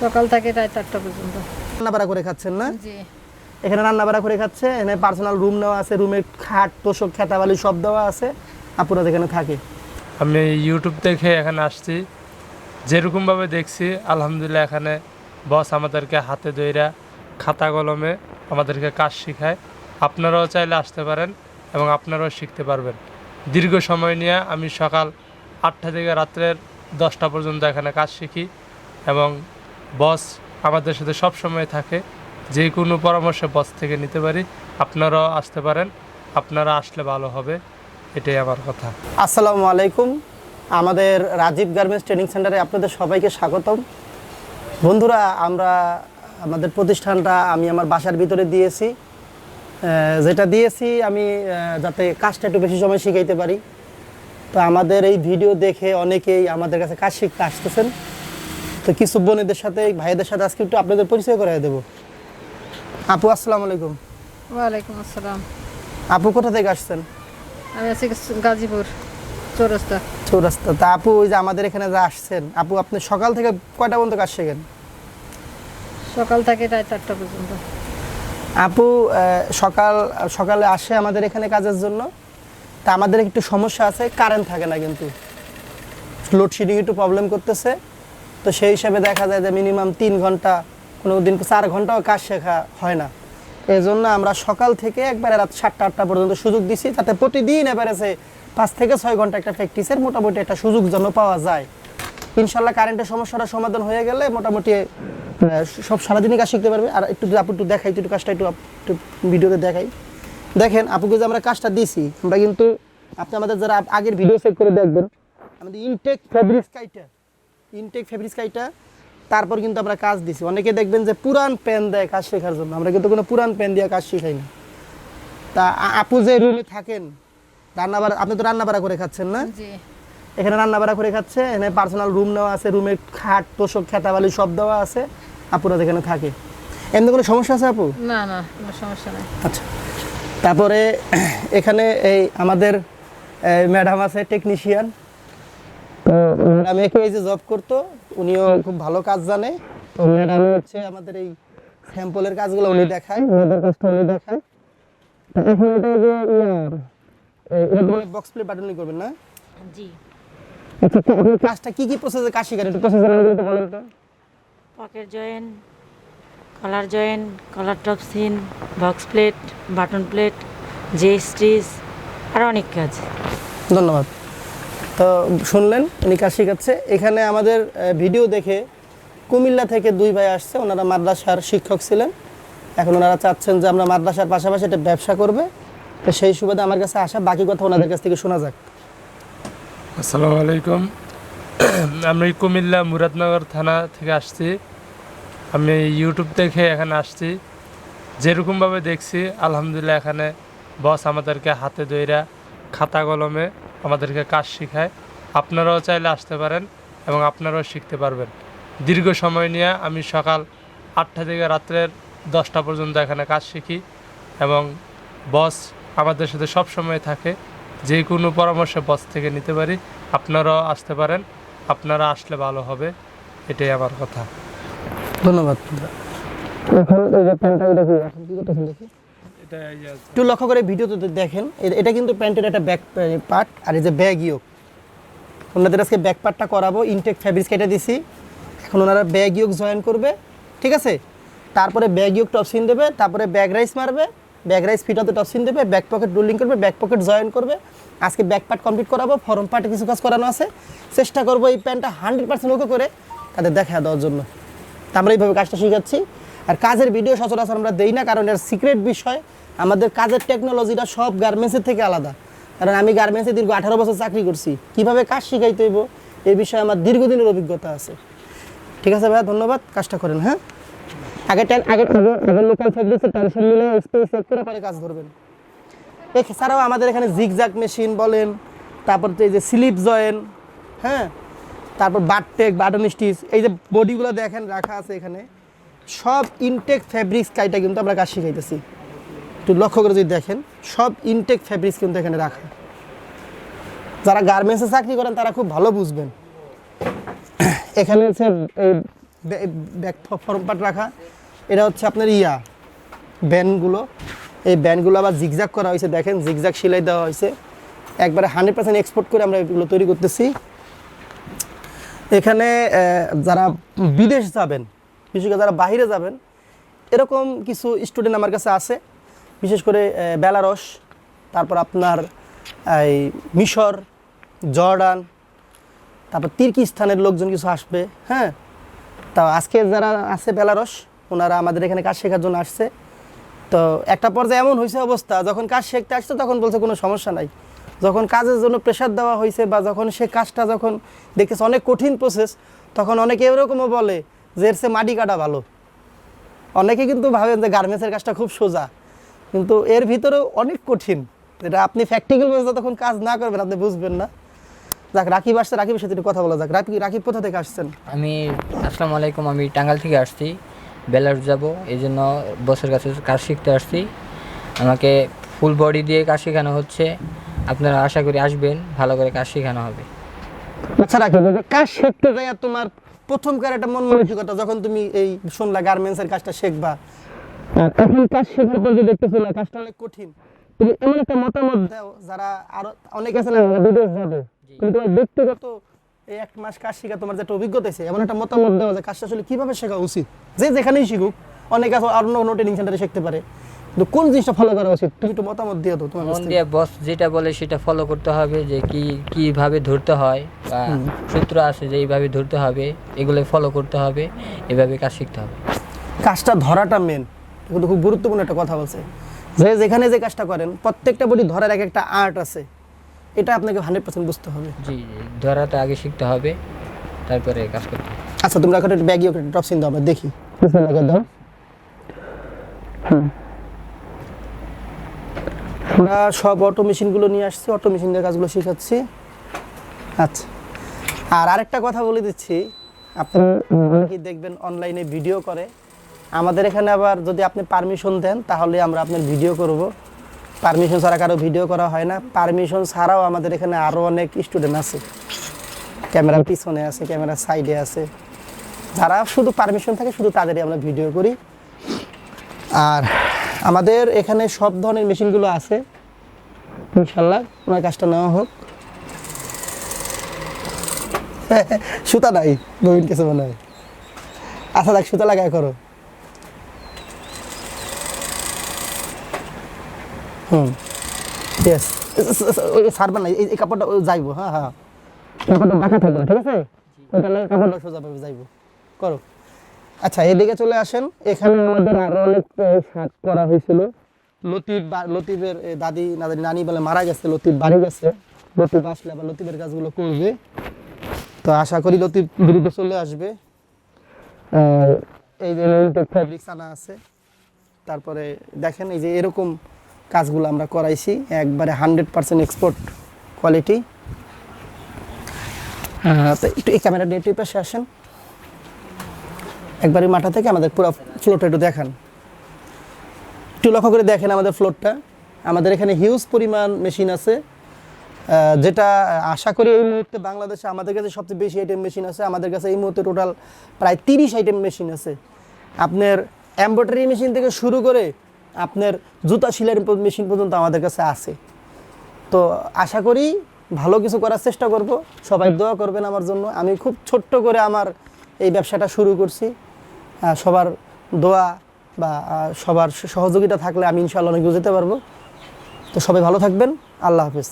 সকাল থেকে রাত আটটা পর্যন্ত। রান্না বাড়া করে খাচ্ছেন না? জি। এখানে রান্না বাড়া করে খাচ্ছে এখানে পার্সোনাল রুম নেওয়া আছে রুমের খাট তোষক খেতাবালি সব দেওয়া আছে আপুরা এখানে থাকে। আমি ইউটিউব দেখে এখানে আসছি। যেরকমভাবে দেখছি আলহামদুলিল্লাহ এখানে বস আমাদেরকে হাতে দইরা খাতা কলমে আমাদেরকে কাজ শেখায়। আপনারাও চাইলে আসতে পারেন এবং আপনারাও শিখতে পারবেন। দীর্ঘ সময় নিয়ে আমি সকাল আটটা থেকে রাত্রের দশটা পর্যন্ত এখানে কাজ শিখি এবং বস আমাদের সাথে সব সময় থাকে। যে কোনো পরামর্শ বস থেকে নিতে পারি। আপনারাও আসতে পারেন। আপনারা আসলে ভালো হবে। এটাই আমার কথা। আসসালামু আলাইকুম। আমাদের রাজীব গার্মেন্টস ট্রেনিং সেন্টারে আপনাদের সবাইকে স্বাগতম। বন্ধুরা, আমরা আমাদের প্রতিষ্ঠানটা আমি আমার বাসার ভিতরে দিয়েছি। যেটা দিয়েছি আমি যাতে কাজটা একটু বেশি সময় শিখাইতে পারি। তো আমাদের এই ভিডিও দেখে অনেকেই আমাদের কাছে কাজ শিখতে আসতেছেন। তো কিছু বোনেদের সাথে ভাইদের সাথে আজকে একটু আপনাদের পরিচয় করাই দেবো। আপু আসসালামু আলাইকুম। ওয়ালাইকুম আসসালাম। আপু কোথা থেকে আসছেন? আমি আছি গাজীপুর চৌরাস্তা। চৌরাস্তা। তা আপু ওই যে আমাদের এখানে যা আসছেন আপু আপনি সকাল থেকে কয়টা পর্যন্ত কাজ শেখেন? সকাল থেকে রাত আটটা পর্যন্ত। আপু সকাল সকালে আসে আমাদের এখানে কাজের জন্য। তা আমাদের একটু সমস্যা আছে কারেন্ট থাকে না কিন্তু। লোডশেডিং একটু প্রবলেম করতেছে। তো সেই হিসাবে দেখা যায় যে মিনিমাম তিন ঘণ্টা কোনো দিন চার ঘন্টাও কাজ শেখা হয় না। এই জন্য আমরা সকাল থেকে একবারে রাত সাতটা, আটটা পর্যন্ত সুযোগ দিছি তাতে প্রতিদিন এবারে সে পাঁচ থেকে ছয় ঘণ্টা একটা প্র্যাকটিসের মোটামুটি একটা সুযোগ যেন পাওয়া যায়। ইনশাল্লাহ কারেন্টের সমস্যাটা সমাধান হয়ে গেলে মোটামুটি সব সারাদিনই কাজ শিখতে পারবে। আর একটু আপু একটু দেখাই, একটু কাজটা একটু একটু ভিডিওতে দেখাই। দেখেন আপুকে যে আমরা কাজটা দিছি, আমরা কিন্তু আপনি আমাদের যারা আগের ভিডিও চেক করে দেখবেন, আমাদের ইনটেক ফেব্রিক কাইটা। ইনটেক ফেব্রিক কাইটা তারপর কিন্তু আমরা কাজ দিছি। অনেকে দেখবেন যে পুরান পেন দেয় কাজ শেখার জন্য। আমরা কিন্তু কোনো পুরান পেন দিয়ে কাজ শেখাই না। তা আপু যে রুমে থাকেন রান্নাবাড়া আপনি তো রান্নাবাড়া করে খাচ্ছেন না? এখানে রান্না বাড়া করে খাচ্ছে এখানে পার্সোনাল রুম নেওয়া আছে রুমের খাট তোষক খেতাবালি সব দেওয়া আছে আপুরা যেখানে থাকে। এমনি কোনো সমস্যা আছে আপু? না না কোনো সমস্যা নাই। আচ্ছা। তারপরে এখানে এই আমাদের ম্যাডাম আছে টেকনিশিয়ান আমি একটু এই যে জব করতো উনিও খুব ভালো কাজ জানে। তো ম্যাডাম হচ্ছে আমাদের এই স্যাম্পলের কাজগুলো উনি দেখায়। ওনাদের কাজটা উনি দেখায়। তো এখন এটা যে ইয়ার বক্স প্লে বাটনই করবেন না? জি। আচ্ছা তো আপনার কাজটা কি কি প্রসেসে কাজ শিখেন একটু প্রসেস জানাবেন একটু বলেন তো। Pocket join collar join collar top seam box plate button plate J stitch আর অনেক কাজ। ধন্যবাদ। তো শুনলেন, উনি কাজ শিখাচ্ছে। এখানে আমাদের ভিডিও দেখে কুমিল্লা থেকে দুই ভাই আসছে, ওনারা মাদ্রাসার শিক্ষক ছিলেন। এখন ওনারা চাচ্ছেন যে আমরা মাদ্রাসার পাশাপাশি একটা ব্যবসা করবে। তো সেই সুবাদে আমার কাছে আসা, বাকি কথা ওনাদের কাছ থেকে শোনা যাক। আসসালামু আলাইকুম। আমি কুমিল্লা মুরাদনগর থানা থেকে আসছি। আমি ইউটিউব দেখে এখানে আসছি। যেরকমভাবে দেখছি, আলহামদুলিল্লাহ এখানে বস আমাদেরকে হাতে দইরা খাতা কলমে আমাদেরকে কাজ শেখায়। আপনারাও চাইলে আসতে পারেন এবং আপনারাও শিখতে পারবেন। দীর্ঘ সময় নিয়ে আমি সকাল আটটা থেকে রাত্রের দশটা পর্যন্ত এখানে কাজ শিখি এবং বস আমাদের সাথে সব সময় থাকে। যে কোনো পরামর্শ বস থেকে নিতে পারি। আপনারাও আসতে পারেন। আপনারা আসলে ভালো হবে। এটাই আমার কথা। ধন্যবাদ। এখন এই যে প্যান্টটা দেখি এখন কি করতেছেন দেখি? এটা একটু লক্ষ্য করে ভিডিওতে দেখেন। এটা কিন্তু প্যান্টের একটা ব্যাক পার্ট আর এই যে ব্যাগ ইয়োক ওনাদের আজকে ব্যাক পার্টটা করাবো। ইনটেক ফ্যাব্রিক্স কেটে দিছি। এখন ওনারা ব্যাগ ইয়োক জয়েন করবে। ঠিক আছে? তারপরে ব্যাগ ইয়োক টপসিন দেবে, তারপরে ব্যাগ রাইস মারবে। ব্যাগ রাইস ফিটাতে টপসিন দেবে ব্যাক পকেট রোলিং করবে ব্যাক পকেট জয়েন করবে। আজকে ব্যাক পার্ট কমপ্লিট করাবো ফরম পার্টে কিছু কাজ করানো আছে। চেষ্টা করব এই প্যান্টটা হান্ড্রেড পার্সেন্ট ওকে করে তাদের দেখা দেওয়ার জন্য। আমরা এইভাবে কাজটা শিখাচ্ছি আর কাজের ভিডিও সচরাচর আমরা দেই না, কারণ এর সিক্রেট বিষয়, আমাদের কাজের টেকনোলজিটা সব গার্মেন্টসের থেকে আলাদা। কারণ আমি গার্মেন্টসে দীর্ঘ আঠারো বছর চাকরি করছি, কীভাবে কাজ শিখাইতে হইব এই বিষয়ে আমার দীর্ঘদিনের অভিজ্ঞতা আছে। ঠিক আছে ভাইয়া, ধন্যবাদ, কাজটা করেন হ্যাঁ? আগে টেন আগে আগে লোকাল ফেব্রিক্সের টেনশন মিলে স্পেস করে পরে কাজ ধরবেন। এছাড়াও আমাদের এখানে জিগজাক মেশিন বলেন, তারপর এই যে স্লিপ জয়েন হ্যাঁ? তারপর বাটটেক বাটন স্টিচ এই যে বডিগুলো দেখেন, রাখা আছে এখানে। সব ইনটেক ফ্যাব্রিক্স কাইটা কিন্তু আমরা কাজ শিখাইতেছি একটু লক্ষ্য করে যদি দেখেন, সব ইনটেক ফ্যাব্রিক্স কিন্তু এখানে রাখা। যারা গার্মেন্টসে চাকরি করেন, তারা খুব ভালো বুঝবেন। এখানে হচ্ছে ফর্ম পার্ট রাখা। এটা হচ্ছে আপনার ইয়া, ব্যান্ডগুলো। এই ব্যান্ডগুলো আবার জিগজাগ করা হয়েছে। দেখেন জিগজাগ সেলাই দেওয়া হয়েছে। একবারে হান্ড্রেড পার্সেন্ট এক্সপোর্ট করে আমরা এগুলো তৈরি করতেছি। এখানে যারা বিদেশ যাবেন বিশেষ করে যারা বাইরে যাবেন, এরকম কিছু স্টুডেন্ট আমার কাছে আছে। বিশেষ করে বেলারস, তারপর আপনার, এই, মিশর, জর্ডান, তারপর তির্কিস্তানের লোকজন কিছু আসবে হ্যাঁ? তা আজকে যারা আছে বেলারস, ওনারা আমাদের এখানে কাজ শেখার জন্য আসছে। তো একটা পর্যায়ে এমন হয়েছে অবস্থা, যখন কাজ শিখতে আসছে তখন বলছে কোনো সমস্যা নাই। যখন কাজের জন্য প্রেশার দেওয়া হয়েছে বা যখন সে কাজটা যখন দেখতেছে অনেক কঠিন প্রসেস তখন অনেকে এরকমও বলে যে এর সে মাটি কাটা ভালো। অনেকে কিন্তু ভাবেন যে গার্মেন্টসের কাজটা খুব সোজা। কিন্তু এর ভিতরেও অনেক কঠিন। এটা আপনি প্র্যাকটিক্যাল ভাবে যতক্ষণ কাজ না করবেন আপনি বুঝবেন না। যাক রাকিব আসছে রাকিবের সাথে কথা বলা যাক। রাকিব রাকিব কোথা থেকে আসছেন? আমি আসসালামু আলাইকুম আমি টাঙ্গাল থেকে আসছি। বেলার যাব এই জন্য বসের কাছে কাজ শিখতে আসছি। আমাকে ফুল বডি দিয়ে কাজ শেখানো হচ্ছে। আপনারা আশা করি আসবেন ভালো করে কাজ শেখানো হবে। আচ্ছা রাকিব কাজ শিখতে যাই তোমার প্রথমকার একটা মন মানসিকতা যখন তুমি এই শুনলা গার্মেন্টসের কাজটা শিখবা। আর এখন কাজ শেখার পর যে দেখতেছো না কাজটা অনেক কঠিন। তুমি এমন একটা মতামত দাও যারা আরও অনেক আছে না? বিদেশ যাবে কিন্তু তোমার ব্যক্তিগত এই এক মাস কাজ শেখা তোমার যে একটা অভিজ্ঞতা আছে এমন একটা মতামত দেওয়া যে কাজটা আসলে কীভাবে শেখা উচিত? যে যেখানেই শিখুক অনেক আছে অন্য অন্য ট্রেনিং সেন্টারে শিখতে পারে। কোন জিনিসটা ফলো করা উচিত? তুমি একটু মতামত দিয়ে দাও তোমার মন দিয়ে বস যেটা বলে সেটা ফলো করতে হবে যে কি কীভাবে ধরতে হয় বা সূত্র আছে যে এইভাবে ধরতে হবে এগুলো ফলো করতে হবে এভাবে কাজ শিখতে হবে। কাজটা ধরাটা মেন খুব গুরুত্বপূর্ণ একটা কথা বলছে। যে যেখানে যে কাজটা করেন প্রত্যেকটা বডি ধরার এক একটা আর্ট আছে। এটা আপনাকে হান্ড্রেড পার্সেন্ট বুঝতে হবে। জি ধরাটা আগে শিখতে হবে তারপরে কাজ করতে হবে। আচ্ছা তোমরা এখন একটু ব্যাগি একটা ড্রপ সিন দাও আমরা দেখি। বিসমিল্লাহ দাও হুম। আমরা সব অটো মেশিনগুলো নিয়ে আসছি অটো মেশিনের কাজগুলো শেখাচ্ছি। আচ্ছা। আর আরেকটা কথা বলে দিচ্ছি আপনারা অনেকেই দেখবেন অনলাইনে ভিডিও করে। আমাদের এখানে আবার যদি আপনি পারমিশন দেন তাহলে আমরা আপনার ভিডিও করব। পারমিশন ছাড়া কারও ভিডিও করা হয় না। পারমিশন ছাড়াও আমাদের এখানে আরও অনেক স্টুডেন্ট আছে। ক্যামেরার পিছনে আছে ক্যামেরার সাইডে আছে। যারা শুধু পারমিশন থাকে শুধু তাদেরই আমরা ভিডিও করি। আর আমাদের এখানে সব ধরনের মেশিনগুলো আছে। ইনশাল্লাহ ওনার কাজটা নেওয়া হোক। সুতা নাই নবীন কিছু মনে হয় আচ্ছা দেখ সুতা লাগায় করো। হুম ইয়েস ওই সারবা না এই- কাপড়টা যাইবো হ্যাঁ হ্যাঁ। কাপড়টা বাঁকা থাকবে না ঠিক আছে? ওইটা কাপড়টা সোজা যাইবো। করো। আচ্ছা এদিকে চলে আসেন। এখানে আমাদের আরও অনেক শাক করা হয়েছিল। লতিফ লতিফের দাদি নাদি নানি বলে মারা গেছে, লতিফ বাড়ি গেছে। লতিফ আসলে আবার লতিফের কাজগুলো করবে। তো আশা করি লতিফ দ্রুত চলে আসবে। এই যে ফ্যাব্রিক্স আনা আছে। তারপরে দেখেন এই যে এরকম কাজগুলো আমরা করাইছি, একবারে হান্ড্রেড পার্সেন্ট এক্সপোর্ট কোয়ালিটি তো একটু এই ক্যামেরা এই পাশে আসেন। একবার এই মাথা থেকে আমাদের পুরো ফ্লোরটা একটু দেখান। একটু লক্ষ্য করে দেখেন আমাদের ফ্লোরটা আমাদের এখানে হিউজ পরিমাণ মেশিন আছে। যেটা আশা করি এই মুহূর্তে বাংলাদেশে আমাদের কাছে সবচেয়ে বেশি আইটেম মেশিন আছে। আমাদের কাছে এই মুহূর্তে টোটাল প্রায় তিরিশ আইটেম মেশিন আছে। আপনার এমব্রয়ডারি মেশিন থেকে শুরু করে আপনার জুতা সেলাইয়ের মেশিন পর্যন্ত আমাদের কাছে আছে। তো আশা করি ভালো কিছু করার চেষ্টা করব। সবাই দোয়া করবেন আমার জন্য। আমি খুব ছোট্ট করে আমার এই ব্যবসাটা শুরু করছি। সবার দোয়া বা সবার সহযোগিতা থাকলে আমি ইনশাআল্লাহ অনেক যেতে পারব। তো সবাই ভালো থাকবেন। আল্লাহ হাফিজ।